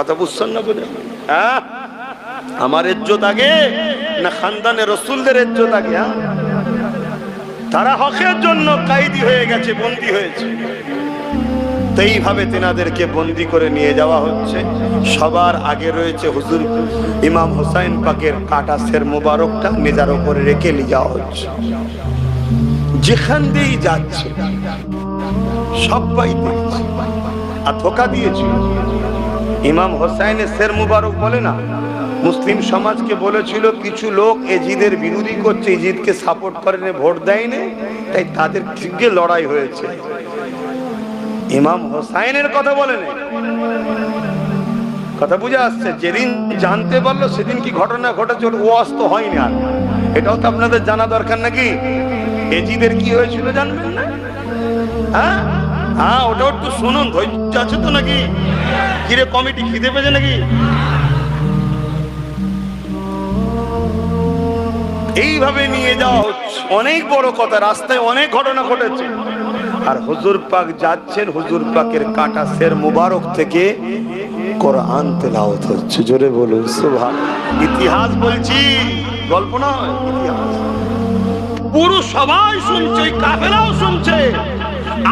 কথা বুঝছেন না বলে হ্যাঁ? আমার ইজ্জত আগে, না খানদানে রসুলদের ইজ্জত আগে হ্যাঁ? তারা হকের জন্য কাইদি হয়ে গেছে, বন্দি হয়েছে। এইভাবে তেনাদেরকে বন্দি করে নিয়ে যাওয়া হচ্ছে। সবার আগে রয়েছে হুজুর ইমাম হোসাইন পাকের কাটা সের মোবারকটা নেজার উপরে রেখে নিয়ে যাওয়া হচ্ছে। যেখান দিয়েই যাচ্ছে সবাই আর ধোকা দিয়েছিল ইমাম হোসাইনের শের মুবারক বলে না? মুসলিম সমাজকে বলেছিল, কিছু লোক এজিদের বিরোধী করছে, এজিদকে সাপোর্ট করেনি ভোট দেয়নি, তাই তাদের সঙ্গে লড়াই হয়েছে। ইমাম হোসাইনের কথা বলেন কথা বুঝে আসছে, যেদিন জানতে পারল সেদিন কি ঘটনা ঘটেছে, ওর ওয়াজ তো হয়নি আর। এটাও তো আপনাদের জানা দরকার নাকি? এজিদের কি হয়েছিল জানবেন না? হ্যাঁ? হ্যাঁ ওটা একটু শুনুন, ধৈর্য আছে তো নাকি? কিরে কমিটি খিদে পেয়েছে নাকি? এইভাবে নিয়ে যাওয়া হচ্ছে। অনেক বড় কথা, রাস্তায় অনেক ঘটনা ঘটেছে। আর হুজুর পাক যাচ্ছেন, হুজুর পাকের কাটা সের মুবারক থেকে কোরআন তেলাওয়াত হচ্ছে। জোরে বলুন, সুবহান। ইতিহাস বলছি, গল্প নয়, ইতিহাস। পুরো সবাই শুনছে ওই কাফেলাও শুনছে।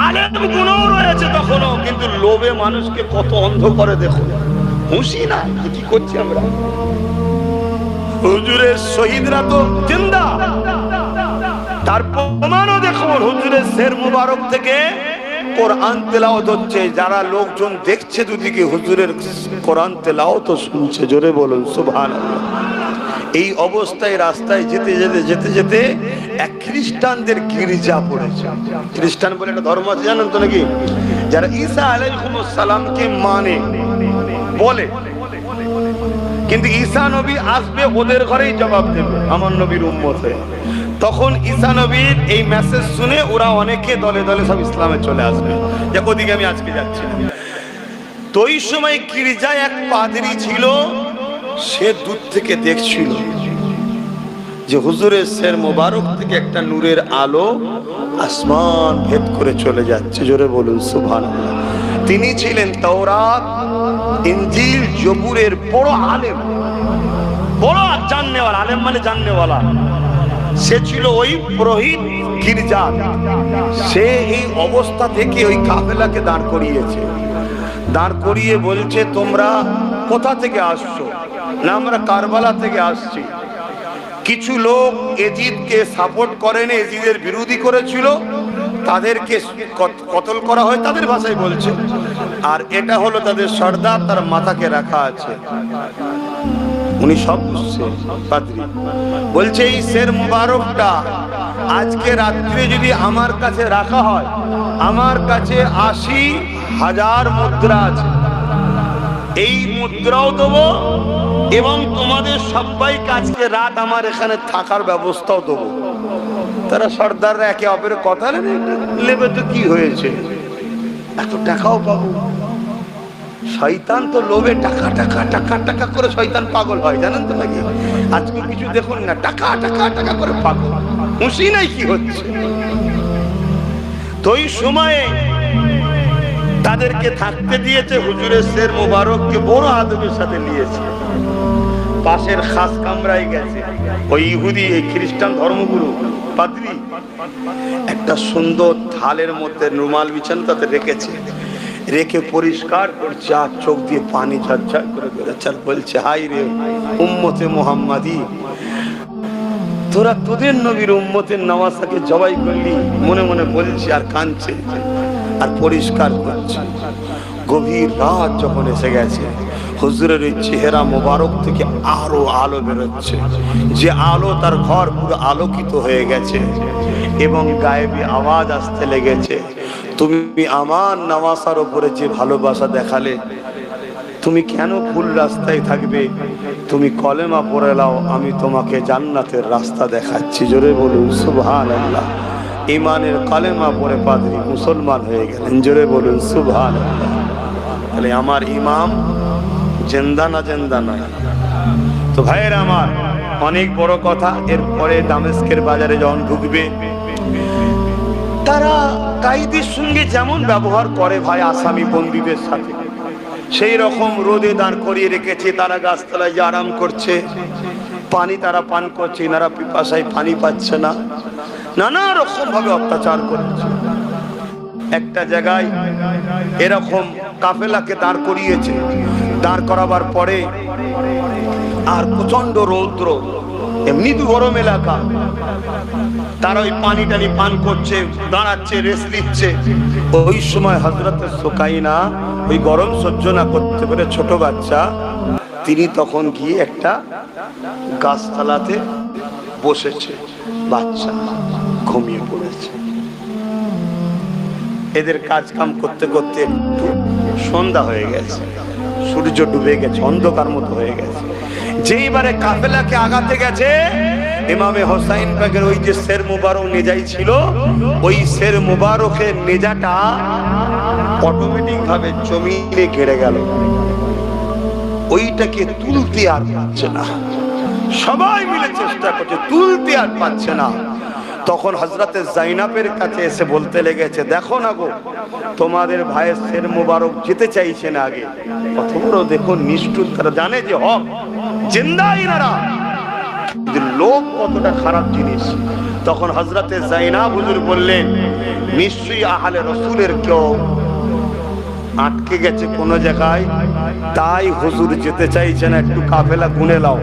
আলেম গুণও রয়েছে তখনও, কিন্তু লোভে মানুষকে কত অন্ধ করে দেখো না কি করছি আমরা? হুজুরের শহীদরা তো জিন্দা। তার প্রমাণও হুজুরের শের মুবারক থেকে কোরআন তেলাওয়াত হচ্ছে। যারা লোকজন দেখছে দুদিকে, হুজুরের কোরআন তেলাওয়াত শুনছে, জোরে বলুন, সুবহানাল্লাহ। এই অবস্থায় রাস্তায় যেতে যেতে যেতে যেতে এক খ্রিস্টানদের গির্জা পড়েছে? খ্রিস্টান বলে একটা ধর্ম আছে, জানেন তো নাকি? যারা ঈসা আলাইহিস সালামকে মানে বলে। কিন্তু ঈসা নবী আসবে, ওদের ঘরেই জবাব দেবে, আমার নবীর উম্মত। তখন ঈসা নবীর এই মেসেজ শুনে ওরা অনেকে দলে দলে সব ইসলামে চলে আসবে, যে ওদিকে আমি আজকে যাচ্ছি তো ওই সময় গির্জায় এক পাদরি ছিল, সে দূর থেকে দেখছিল। যে হুজুরের শের মোবারক থেকে একটা নূরের আলো আসমান ভেদ করে চলে যাচ্ছে। জোরে বলুন সুভান তিনি ছিলেন তওরাত ইঞ্জিল জবুরের বড় আলেম। বড় জাননেওয়ালা, আলেম মানে জাননেওয়ালা। সে ছিল ওই পুরোহিত গির্জা সে এই অবস্থা থেকে ওই কাফেলাকে দাঁড় করিয়েছে। দাঁড় করিয়ে বলছে, তোমরা কোথা থেকে আসছো? না, আমরা কারবালা থেকে আসছি। কিছু লোক এজিদকে সাপোর্ট করেনি এজিদের বিরোধী করেছিল, তাদেরকে কতল করা হয় তাদের ভাষায় বলছে। আর এটা হলো তাদের সর্দার, তার মাথাকে রাখা আছে। উনি সব বুঝছে, পাদ্রী। বলছে, এই শের মুবারকটা আজকে রাত্রে যদি আমার কাছে রাখা হয়, আমার কাছে আশি হাজার মুদ্রা আছে। এই মুদ্রাও দেবো এবং তোমাদের সবাইকে আজকে রাত আমার এখানে থাকার ব্যবস্থাও দেবো। তারা সর্দাররা একে অপরের কথা নেবে তো কি হয়েছে? এত টাকাও পাবো। শয়তান তো লোভে টাকা টাকা টাকা টাকা করে শয়তান পাগল হয়, জানেন তো নাকি? আজকে কিছু দেখুন না, টাকা টাকা টাকা করে পাগল। খুশি নাই কি হচ্ছে? তো ওই সময়ে তাদেরকে থাকতে দিয়েছে, হুজুরের শের মোবারককে বড় আদবের সাথে নিয়েছে। পাশের খাস কামরায় গেছে। ওই ইহুদি, এই খ্রিস্টান ধর্মগুরু, পাদ্রি, একটা সুন্দর থালের মধ্যে রুমাল বিছানো তাতে রেখেছে। রেখে পরিষ্কার করছে আর চোখ দিয়ে পানি ঝরঝর করে বেরোচ্ছে, আর বলছে হাই রে উম্মতে মোহাম্মদী, তোরা তোদের নবীর উম্মতের নওয়াসাকে জবাই করলি? মনে মনে বলছে আর কাঁদছে। আর পরিষ্কার করছে। গভীর রাত যখন এসে গেছে, হুজুরের ওই চেহারা মোবারক থেকে আরও আলো বেরোচ্ছে। যে আলো তার ঘর পুরো আলোকিত হয়ে গেছে এবং গায়েবী আওয়াজ আসতে লেগেছে। তুমি আমার নামাসার ওপরে যে ভালোবাসা দেখালে, তুমি কেন ভুল রাস্তায় থাকবে? তুমি কলেমা পড়ে লাও আমি তোমাকে জান্নাতের রাস্তা দেখাচ্ছি। জোরে বলুন সুবহান আল্লাহ ইমানের কলেমা পরে পাদ্রী মুসলমান হয়ে গেলেন। জোরে বলুন আল্লাহ তাহলে আমার ইমাম জেন্দা না জেন্দা নয়। তো ভাইয়ের আমার, অনেক বড় কথা, এরপরে দামেস্কের বাজারে যখন ঢুকবে, তারা কাইদের সঙ্গে যেমন ব্যবহার করে ভাই আসামি বন্দীদের সাথে, সেই রকম রোদে দাঁড় করিয়ে রেখেছে, তারা গাছতলায় যে আরাম করছে, পানি তারা পান করছে, এনারা পিপাসায় পানি পাচ্ছে না। নানা রকম ভাবে অত্যাচার করছে। একটা জায়গায় এরকম কাফেলাকে দাঁড় করিয়েছে। দাঁড় করাবার পরে আর প্রচণ্ড রৌদ্র, এমনি গরম এলাকা। তারা ওই পানি টানি পান করছে, দাঁড়াচ্ছে, রেস্ট নিচ্ছে। ওই সময় হজরত সোকাইনা ওই গরম সহ্য না করতে পারে ছোট বাচ্চা, তিনি তখন গিয়ে একটা গাছতলাতে বসেছে, বাচ্চা। ঘুমিয়ে পড়েছে। এদের কাজ কাম করতে করতে একটু সন্ধ্যা হয়ে গেছে। সূর্য ডুবে গেছে, অন্ধকার মতো হয়ে গেছে। যেইবারে কাফেলাকে আগাতে গেছে, ইমামে হোসাইন বাগের ওই যে শের মুবারক নেজাই ছিল ওই শের মুবারকের নেজাটা অটোমেটিক ভাবে জমিনে ঘেরে গেল। ওইটাকে তুলতে আর পারছে না। সবাই মিলে চেষ্টা করছে, তুলতে আর পারছে না। তখন হজরতে জাইনাবের কাছে এসে বলতে লেগেছে, দেখো না গো, তোমাদের ভাইয়ের শের মুবারক যেতে চাইছে না আগে। বড় দেখো নিষ্ঠুর তারা জানে যে, হক জিন্দা ইনারা লোক কতটা খারাপ জিনিস। তখন হজরতে জাইনা হুজুর বললেন, নিশ্চয়ই আহলে রসুলের কেউ আটকে গেছে কোনো জায়গায়, তাই হুজুর যেতে চাইছে না, একটু কাফেলা গুনে লাও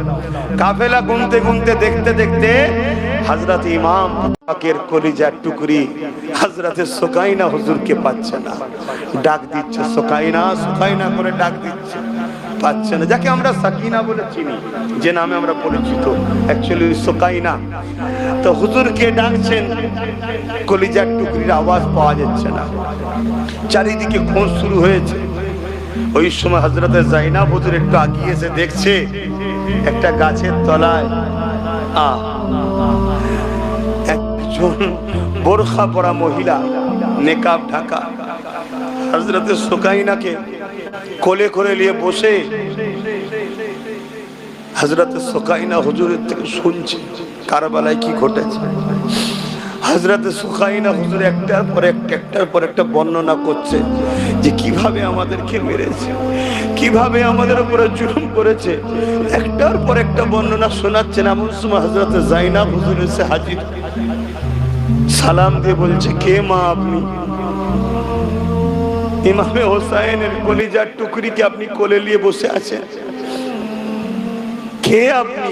কাফেলা গুনতে গুনতে দেখতে দেখতে হজরত ইমাম পাকের কলিজার টুকরি হজরতে সোকাইনা হুজুরকে পাচ্ছে না। ডাক দিচ্ছে, সোকাইনা সোকাইনা করে ডাক দিচ্ছে। পাচ্ছে না। যাকে আমরা সাকিনা বলে চিনি, যে নামে আমরা পরিচিত। অ্যাকচুয়ালি সোকাইনা। তো হুজুরকে ডাকছেন, কলিজার টুকরির আওয়াজ পাওয়া যাচ্ছে না। চারিদিকে খোঁজ শুরু হয়েছে। ওই সময় হজরতে জাইনা হুজুর একটু আগিয়ে এসে দেখছে, একটা গাছের তলায়, আ বোরখা পরা মহিলা, নেকাব ঢাকা। হজরতে সোকাইনাকে কোলে করে নিয়ে বসে হজরতে সোকাইনা হুজুরের থেকে শুনছে, কারবালায় কি ঘটেছে। হজরতে সুখাইনা হুজুর একটার পর একটা, একটার পর একটা বর্ণনা করছে যে কীভাবে আমাদেরকে মেরেছে, কীভাবে আমাদের উপরে জুলুম করেছে। একটার পর একটা বর্ণনা শোনাচ্ছেন এমন সময় হজরতে জাইনাব হুজুর এসে হাজির। সালাম দিয়ে বলছে, কে মা আপনি? ইমামে হোসাইনের কলিজার টুকরিকে আপনি কোলে নিয়ে বসে আছেন। কে আপনি?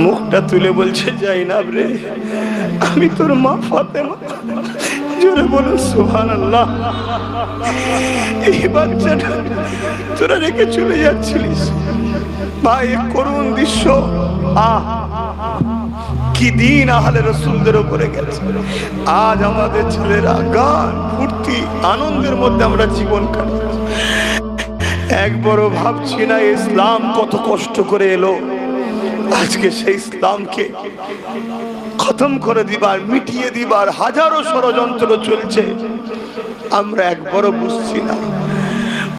মুখটা তুলে বলছে যাই না রে, আমি তোর মা ফাতেমা। জোরে বলুন সুহান আল্লাহ এই বাচ্চাটা তোরা রেখে চলে যাচ্ছিলিস। ভাই, করুণ দৃশ্য। আহ। কি দিন আহলে রসুলদের উপরে গেছে। আজ আমাদের ছেলেরা গান, ফুর্তি, আনন্দের মধ্যে আমরা জীবন কাটাচ্ছি। একবারও ভাবছি না, ইসলাম কত কষ্ট করে এলো। আজকে সেই ইসলামকে খতম করে দিবার, মিটিয়ে দিবার হাজারো ষড়যন্ত্র চলছে। আমরা একবারও বুঝছি না।